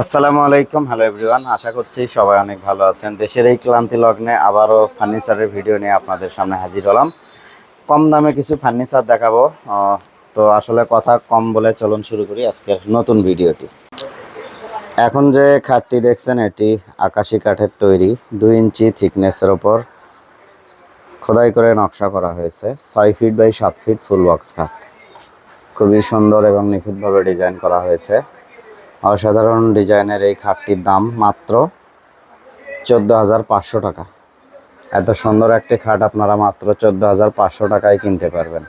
আসসালামু আলাইকুম। Hello everyone আশা করছি সবাই অনেক ভালো আছেন। দেশের এই ক্লান্তি লগ্নে আবারও ফার্নিচারের ভিডিও নিয়ে আপনাদের সামনে হাজির হলাম। কম দামে কিছু ফার্নিচার দেখাবো। তো আসলে কথা কম বলে চলন শুরু করি আজকের নতুন ভিডিওটি। এখন যে খাটটি দেখছেন, এটি আকাশি কাঠের তৈরি। দুই ইঞ্চি থিকনেসের ওপর খোদাই করে নকশা করা হয়েছে। ছয় ফিট বাই সাত ফিট ফুল বক্স খাট। খুবই সুন্দর এবং নিখুঁতভাবে ডিজাইন করা হয়েছে। অসাধারণ ডিজাইনের এই খাটটির দাম মাত্র চোদ্দ হাজার পাঁচশো টাকা। এত সুন্দর একটি খাট আপনারা মাত্র চোদ্দ হাজার পাঁচশো টাকায় কিনতে পারবেন।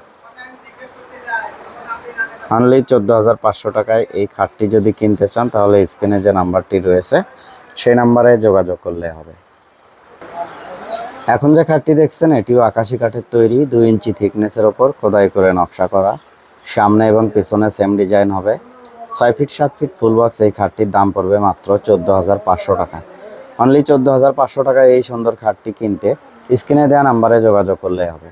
অনলি চোদ্দ হাজার পাঁচশো টাকায় এই খাটটি যদি কিনতে চান, তাহলে স্ক্রিনে যে নাম্বারটি রয়েছে, সেই নাম্বারে যোগাযোগ করলে হবে। এখন যে খাটটি দেখছেন, এটিও আকাশি কাঠের তৈরি, দুই ইঞ্চি থিকনেসের ওপর, খোদাই করে নকশা করা। সামনে এবং পিছনে সেম ডিজাইন হবে। ছয় ফিট, সাত ফিট ফুল বক্স এই খাটটির দাম পড়বে মাত্র চোদ্দ হাজার পাঁচশো টাকা। অনলি চোদ্দ হাজার পাঁচশো টাকায় এই সুন্দর খাটটি কিনতে স্ক্রিনে দেওয়া নাম্বারে যোগাযোগ করলে হবে।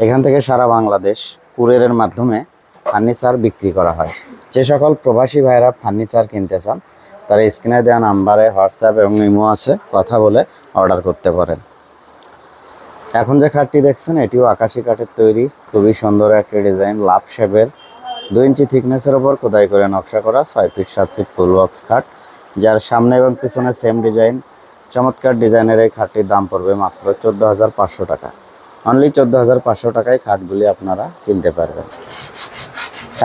এখান থেকে সারা বাংলাদেশ কুরিয়ারের মাধ্যমে ফার্নিচার বিক্রি করা হয়। যে সকল প্রবাসী ভাইরা ফার্নিচার কিনতে চান, তারা স্ক্রিনে দেওয়া নাম্বারে হোয়াটসঅ্যাপ এবং ইমো আছে, কথা বলে অর্ডার করতে পারেন। এখন যে খাটটি দেখছেন, এটিও আকাশি কাঠের তৈরি, খুবই সুন্দর একটি ডিজাইন, লাভ শেপের দুই ইঞ্চি থিকনেসের ওপর খোদাই করে নকশা করা, ছয় ফিট, সাত ফিট ফুল বক্স খাট, যার সামনে এবং পিছনে সেম ডিজাইন চমৎকার ডিজাইনের এই খাটটির দাম পড়বে মাত্র চোদ্দ হাজার পাঁচশো টাকা। অনলি চোদ্দ হাজার পাঁচশো টাকায় খাটগুলি আপনারা কিনতে পারবেন।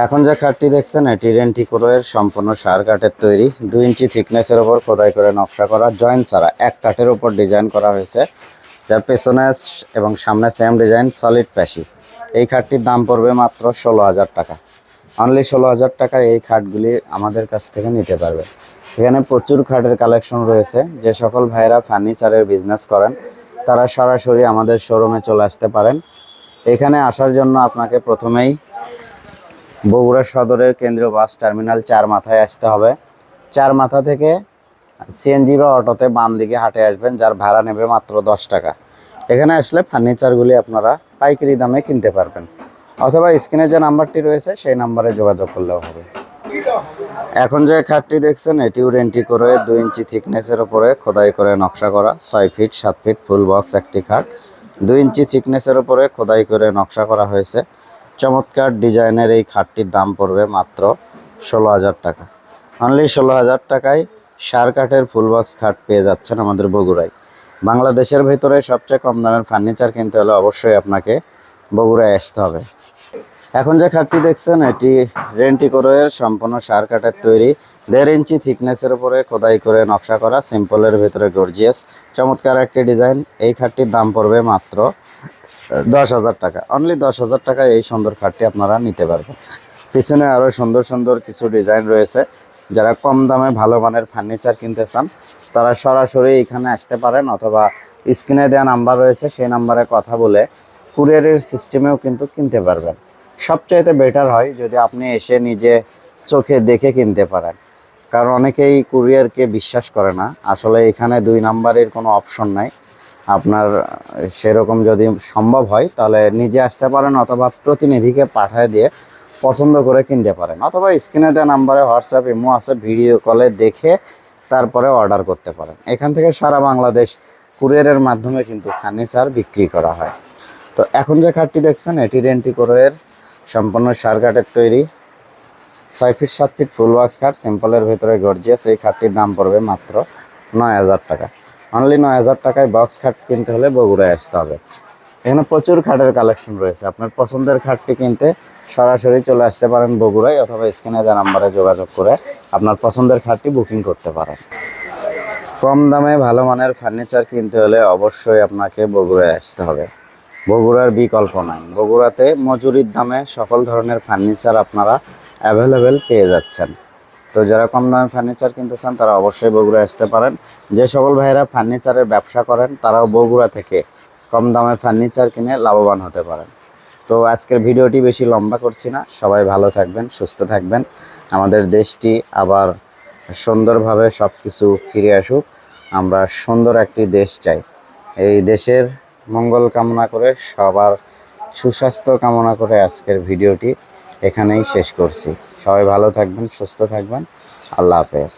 এখন যে খাটটি দেখছেন, এটি রেন্টিকোরোয়ের সম্পূর্ণ সার কাঠের তৈরি দুই ইঞ্চি থিকনেসের ওপর খোদাই করে নকশা করা, জয়েন্ট ছাড়া এক কাঠের ওপর ডিজাইন করা হয়েছে, যার পেছনে এবং সামনে সেম ডিজাইন সলিড প্যাশি এই খাটটির দাম পড়বে মাত্র ষোলো হাজার টাকা। অনলি ষোলো হাজার টাকায় এই খাটগুলি আমাদের কাছ থেকে নিতে পারবে। এখানে প্রচুর খাটের কালেকশন রয়েছে। যে সকল ভাইয়েরা ফার্নিচারের বিজনেস করেন, তারা সরাসরি আমাদের শোরুমে চলে আসতে পারেন। এখানে আসার জন্য আপনাকে প্রথমেই বগুড়া সদরের কেন্দ্রীয় বাস টার্মিনাল চার মাথায় আসতে হবে। চার মাথা থেকে সিএনজি বা অটোতে বাম দিকে হাটে আসবেন, যার ভাড়া নেবে মাত্র দশ টাকা। এখানে আসলে ফার্নিচারগুলি আপনারা পাইকারি দামে কিনতে পারবেন। অথবা স্ক্রিনে যে নাম্বারটি রয়েছে, সেই নাম্বারে যোগাযোগ করলেও হবে। এখন যে খাটটি দেখছেন, এটিও রেন্টি করে দুই ইঞ্চি থিকনেসের ওপরে খোদাই করে নকশা করা, ছয় ফিট, সাত ফিট, ফুল বক্স, একটি খাট। দুই ইঞ্চি থিকনেসের ওপরে খোদাই করে নকশা করা হয়েছে। চমৎকার ডিজাইনের এই খাটটির দাম পড়বে মাত্র ষোলো হাজার টাকা। অনলি ষোলো হাজার টাকায় সার কাঠের ফুল বক্স খাট পেয়ে যাচ্ছেন আমাদের বগুড়ায়। বাংলাদেশের ভেতরে সবচেয়ে কম দামের ফার্নিচার কিনতে হলে অবশ্যই আপনাকে বগুড়ায় আসতে হবে। এখন যে খাটটি দেখছেন, এটি রেন্টিকোরের সম্পূর্ণ সার কাঠের তৈরি। দেড় ইঞ্চি থিকনেসের উপরে খোদাই করে নকশা করা, সিম্পলের ভেতরে গর্জিয়াস। চমৎকার একটি ডিজাইন। এই খাটটির দাম পড়বে মাত্র দশ হাজার টাকা। অনলি দশ হাজার টাকায় এই সুন্দর খাটটি আপনারা নিতে পারবেন। পিছনে আরও সুন্দর সুন্দর কিছু ডিজাইন রয়েছে। যারা কম দামে ভালো মানের ফার্নিচার কিনতে চান, তারা সরাসরি এখানে আসতে পারেন অথবা স্ক্রিনে দেওয়া নাম্বার রয়েছে, সেই নাম্বারে কথা বলে কুরিয়ারের সিস্টেমেও কিন্তু কিনতে পারবেন। সবচাইতে বেটার হয় যদি আপনি এসে নিজে চোখে দেখে কিনতে পারেন। কারণ অনেকেই কুরিয়ারকে বিশ্বাস করে না। আসলে এখানে দুই নাম্বারের কোনো অপশন নাই। আপনার, সেরকম যদি সম্ভব হয়, তাহলে নিজে আসতে পারেন অথবা প্রতিনিধিকে পাঠায় দিয়ে পছন্দ করে কিনতে পারেন। অথবা স্ক্রিনে দেওয়া নাম্বারে হোয়াটসঅ্যাপ, ইমো আছে, ভিডিও কলে দেখে তারপরে অর্ডার করতে পারেন। এখান থেকে সারা বাংলাদেশ কুরিয়ারের মাধ্যমে কিন্তু ফার্নিচার বিক্রি করা হয়। তো এখন যে খাটটি দেখছেন, এটি রেন্টিকোরের সম্পূর্ণ সার কাঠের তৈরি। ছয় ফিট সাত ফিট ফুল ওয়াক্স খাট সিম্পলের ভেতরে গর্জিয়াস এই খাটটির দাম পড়বে মাত্র নয় হাজার টাকা। অনলি নয় হাজার টাকায় বক্স খাট কিনতে হলে বগুড়ায় আসতে হবে। এখানে প্রচুর খাটের কালেকশন রয়েছে। আপনার পছন্দের খাটটি কিনতে সরাসরি চলে আসতে পারেন বগুড়ায় অথবা স্ক্রিনে দেওয়া নাম্বারে যোগাযোগ করে আপনার পছন্দের খাটটি বুকিং করতে পারেন। কম দামে ভালো মানের ফার্নিচার কিনতে হলে অবশ্যই আপনাকে বগুড়ায় আসতে হবে। বগুড়ার বিকল্প নাই। বগুড়াতে মজুরির দামে সকল ধরনের ফার্নিচার আপনারা অ্যাভেলেবেল পেয়ে যাচ্ছেন। তো যারা কম দামে ফার্নিচার কিনতে চান, তারা অবশ্যই বগুড়া আসতে পারেন। যে সকল ভাইয়েরা ফার্নিচারের ব্যবসা করেন, তারাও বগুড়া থেকে কম দামে ফার্নিচার কিনে লাভবান হতে পারেন। তো আজকের ভিডিওটি বেশি লম্বা করছি না। সবাই ভালো থাকবেন, সুস্থ থাকবেন। আমাদের দেশটি আবার সুন্দরভাবে সব কিছু ফিরে আসুক। আমরা সুন্দর একটি দেশ চাই। এই দেশের মঙ্গল কামনা করে, সবার সুস্বাস্থ্য কামনা করে আজকের ভিডিওটি এখানেই শেষ করছি। সবাই ভালো থাকবেন, সুস্থ থাকবেন। আল্লাহ হাফেজ।